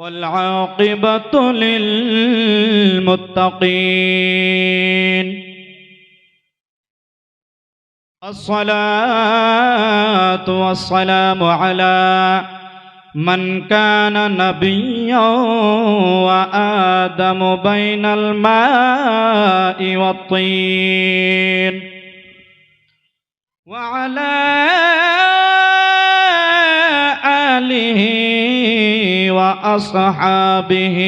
والعاقبة للمتقين. الصلاة والسلام على من كان نبيا وآدم بين الماء والطين. وعلى آله وأصحابه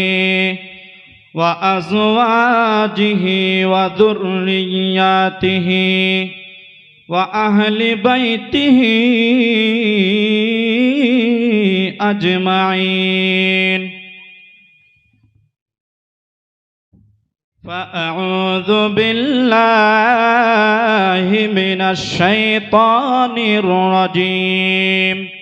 وأزواجه وذرياته وأهل بيته أجمعين. فأعوذ بالله من الشيطان الرجيم.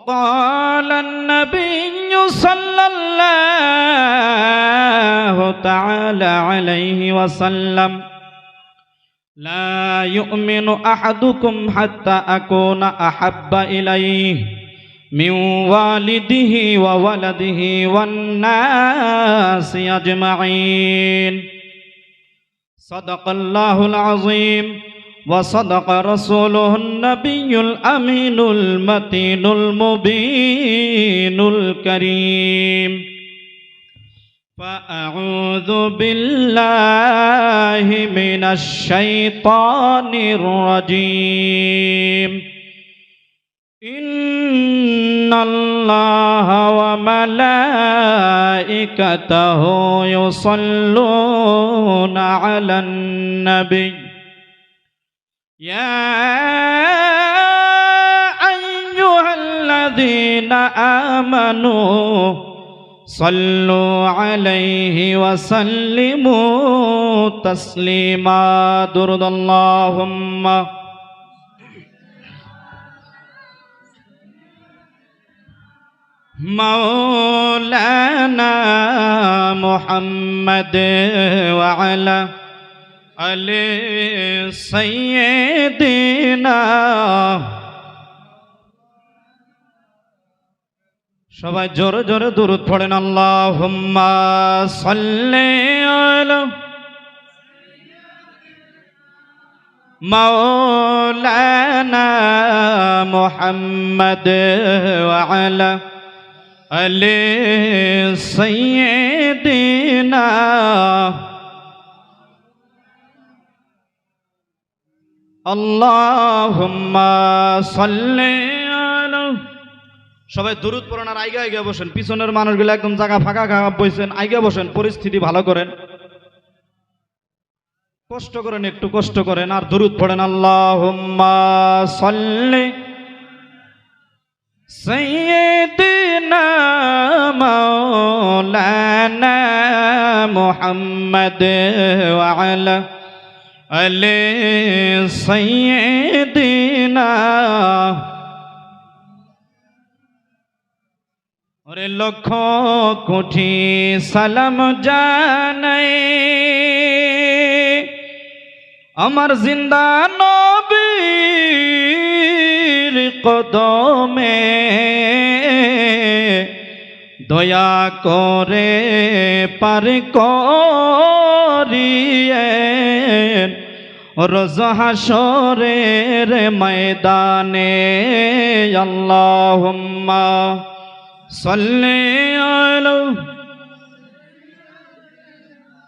وقال النبي صلى الله تعالى عليه وسلم لا يؤمن أحدكم حتى أكون أحب إليه من والده وولده والناس أجمعين. صدق الله العظيم. وصدق رسوله النبي الأمين المتين المبين الكريم. فأعوذ بالله من الشيطان الرجيم. إن الله وملائكته يصلون على النبي يا أيها الذين آمنوا صلوا عليه وسلموا تسليما. درد اللهم. مولانا محمد وعلى अले দিনা সবাই জোরে জোরে দূরত পড়েন আল্লাহ সাল্লে মৌলানা মোহাম্মদ আলা আলে সৈয়দিনা। সবাই দূরত পড়ানোর আইগে আগে বসেন। পিছনের মানুষগুলো একদম জায়গা ফাঁকা খারাপ বইছেন, আইগে বসেন, পরিস্থিতি ভালো করেন। কষ্ট করেন, একটু কষ্ট করেন, আর দূরত পড়েন আল্লাহ সল্লে মোহাম্মদ আলা अले सैदीना ওরে লক্ষ কোটি সালাম জানাই আমার জিন্দা নবীর কদমে দয়া করে পার করিয়েন রোজ হাসরের ময়দানে আল্লাহুম্মা সাল্লি আলা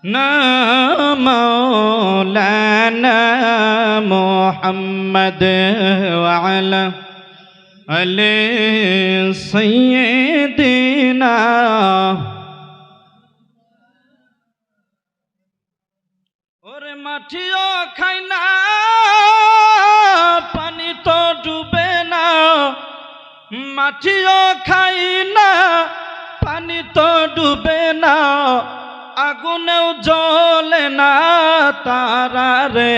না مولانا محمد وعلى آل سيدنا মাটিও খাই না পানি তো ডুবে না আগুনেও জলে না তারা রে।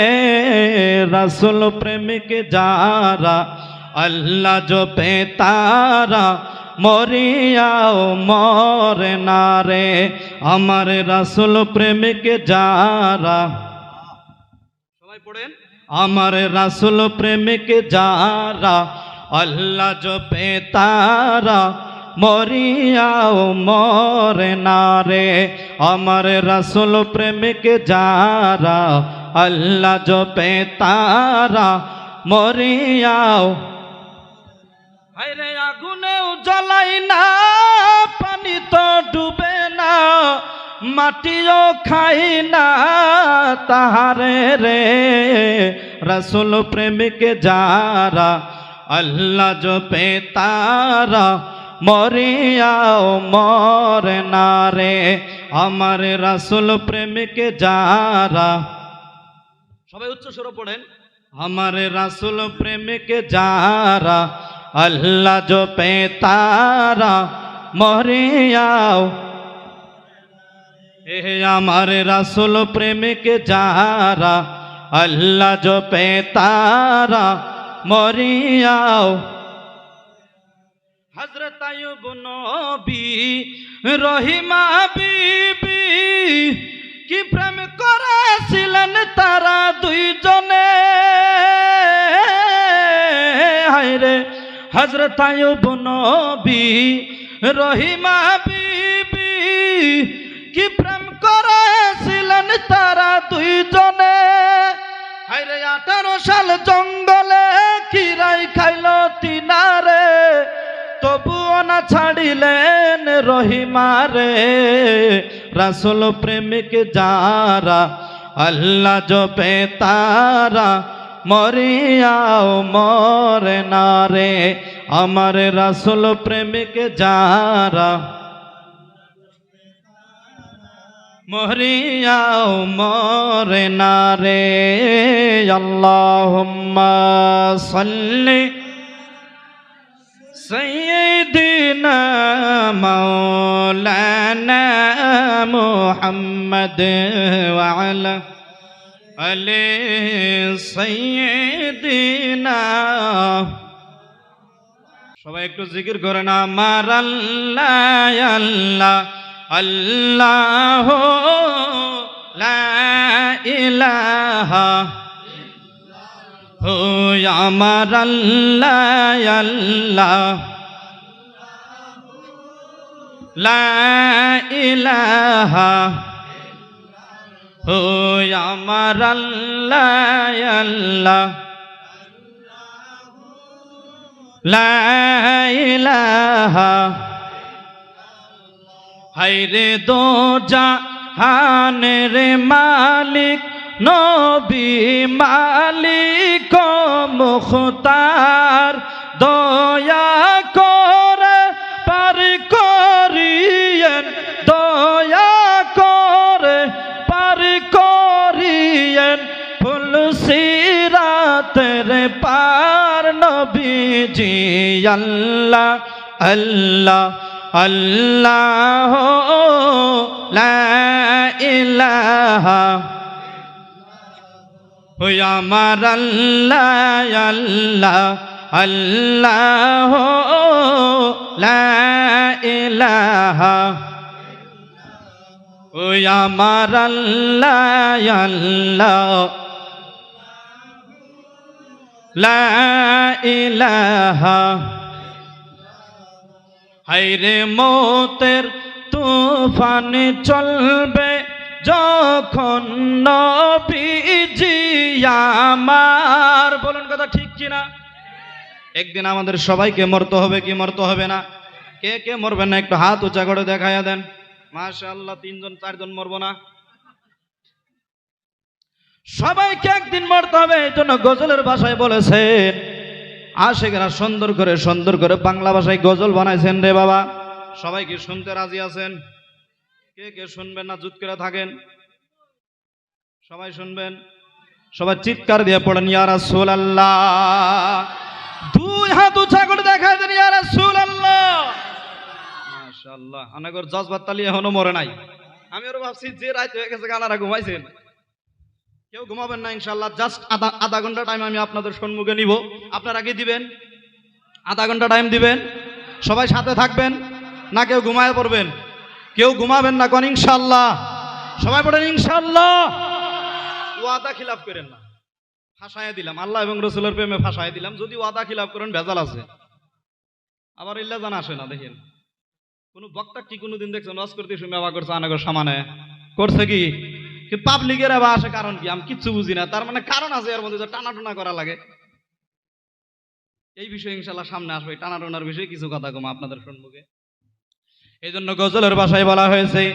রাসুল প্রেমিক যারা আল্লাহ জপে তারা মরিয়াও মরে না রে। আমার রাসুল প্রেমিক যারা। সবাই পড়েন। আমার রাসুল প্রেমিক যারা আল্লাহ জপে তারা মরিয়াও মরে না রে। আমার রাসুল প্রেমিক যারা আল্লাহ জপে তারা মরিয়াও হাইরে আগুনেও জ্বলাই না, পানি তো ডুবে না, মাটিও খাই না তাহারে রে। রসুল প্রেমিক যারা আল্লাহ জপে তারা মরিয়াও মরে না রে। আমার রাসুল প্রেমিক যারা। সবাই উচ্চ স্বর পড়েন। আমার রাসুল প্রেমিক যারা। আল্লাহ জপে তারা মরিয়াও এ আমার রাসুল প্রেমিক যারা। আল্লাহ জপে তারা মরিয়াও। হজরত আয়ুব নবী রহিমা বিবি, কি প্রেম করেছিলেন তারা দুইজনে? হায়রে হজরত আয়ুব নবী রহিমা বিবি, কি প্রেম করেছিলেন তারা দুইজনে? হায়রে, আঠারো সাল জঙ্গলে কিরাই খাইল তিনারে, তবুও না ছাড়িলেন রহিমারে। রাসুল প্রেমিক যারা, আল্লাহ জপে তারা মরিয়াও মরে না রে। আমার রাসুল প্রেমিক যারা মরিয়াও মরে না রে। আল্লাহুম্মা সাল্লি সাইয়্যিদিনা মাওলানা মুহাম্মদ ওয়া আলা আলে সাইয়্যিদিনা। সবাই একটু জিকির করে না মারাল্লা আল্লাহ। আল্লাহ ইলাহা ও আমার আল্লাহ আল্লাহ। লা ইলাহা ও আমার আল্লাহ আল্লাহ। লা হাইরে দো জাহানের মালিক, নবী মালিক মুখতার। দয়া করে পার করিয়েন, দয়া করে পার করিয়েন। ফুল সিরাতের পার নবীজি, আল্লাহ আল্লাহ। আল্লাহ ওই আমার আল্লাহ আল্লাহ আল্লাহ লা ইলাহা। ওই আমার আল্লাহ আল্লাহ। লা ইলাহা। হাইরে মতের তুফান চলবে যখন নবীজি আমার। বলুন কথা ঠিক কিনা? একদিন আমাদের সবাইকে মরতে হবে কি মরতে হবে না? কে কে মরবেন না? একটু হাত উঁচা করে দেখাইয়া দেন। মাশাআল্লাহ, তিনজন, চারজন মরবো না। সবাইকে একদিন মরতে হবে, এই জন্য গজলের ভাষায় বলেছেন আশেকেরা সুন্দর করে সুন্দর করে বাংলা ভাষায় গজল বানাইছেন রে বাবা। সবাই কি শুনতে রাজি আছেন? কে কে শুনবেন না? জুত করে থাকেন। সবাই শুনবেন? সবাই চিৎকার দিয়ে পড়েন, ইয়া রাসূল আল্লাহ দুই হাত উঁচা করে দেখায় দেন, ইয়া রাসূল আল্লাহ মাশাআল্লাহ, আনাগর জজবাত তালি এখনও মরে নাই। আমি আরও ভাবছি, যে রাত হয়ে গেছে গানারা ঘুমাইছেন। কেউ ঘুমাবেন না ইনশাল্লাহ জাস্ট আধা আধা ঘণ্টা টাইম আমি আপনাদের সম্মুখে নিব। আপনারা কি দিবেন? আধা ঘণ্টা টাইম দিবেন? সবাই সাথে থাকবেন? না কেউ ঘুমায় পড়বেন? কেউ ঘুমাবেন না কোন? ইনশাল্লাহ সবাই পড়েন ইনশাল্লাহ ওয়াদা খিলাফ করেন না। ফাঁসায় দিলাম। আল্লাহ এবং রসুলের প্রেমে ফাঁসায় দিলাম। যদি ওয়াদা খিলাফ করেন, ভেজাল আছে। আবার ইল্লা জানা আসে না, দেখেন। কোন বক্তা কি কোনোদিন দেখছেন? ওয়াজ করতে শুনে আবার করছে, আনাগর সামানে। করছে কি? পাবলিকের আবার আসে কারণ কি? আমি কিচ্ছু বুঝি না। তার মানে কারণ আছে এর মধ্যে টানা টানা করা লাগে। এই বিষয়ে ইনশাল্লাহ সামনে আসবে। টানা টানার বিষয়ে কিছু কথা কম আপনাদের সম্মুখে। এই জন্য গজলের ভাষায় বলা হয়েছে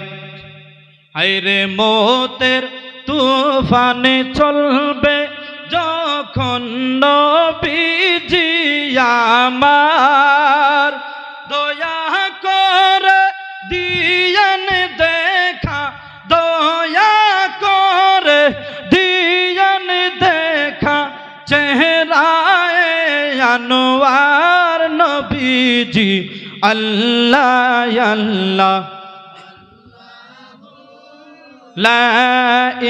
হাইরে মতের তুফানে চলবে যখন নবীজি আমার আনোয়ার নবীজি, আল্লাহ আল্লাহ। লা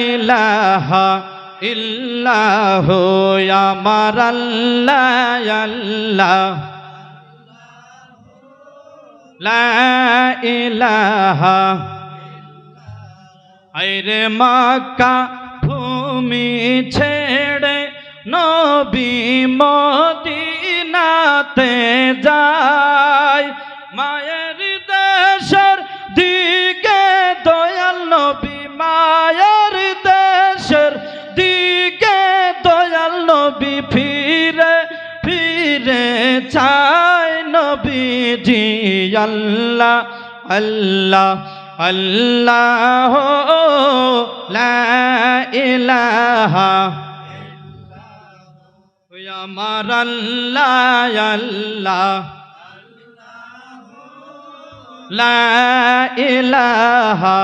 ইলাহা ইল্লাহ, আমার আল্লাহ আল্লাহ। লা ইলাহা আইরে মাক্কা, ভূমি ছেড়ে নবী মদিনাতে যায়। মায়ের দেশের দিকে দয়াল নবী, মায়ের দেশের দিকে দয়াল নবী ফিরে ফিরে চায় নবীজি আল্লাহ আল্লাহ আল্লাহ, লা ইলাহা আমার আল্লাহ আল্লাহ। লা ইলাহা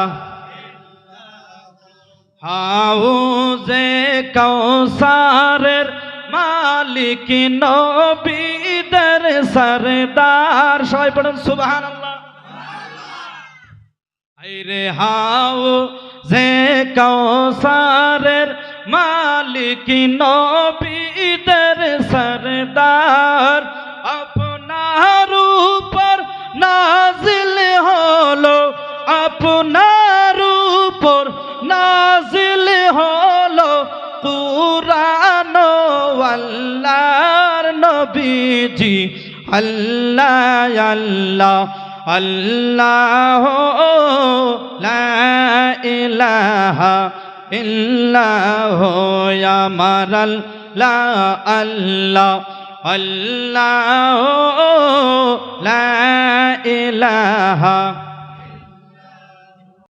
হাউজে কৌসারের মালিক নবীদের সরদার। সবাই পড়েন, সুবহানাল্লাহ। আইরে হাও যে কৌসারের মালিক নবীদের আল্লাহর নবীজি আল্লাহ আল্লাহ আল্লাহ ইলাহা ইল্লাহ আমার আল্লাহ আল্লাহ আল্লাহ ইলাহা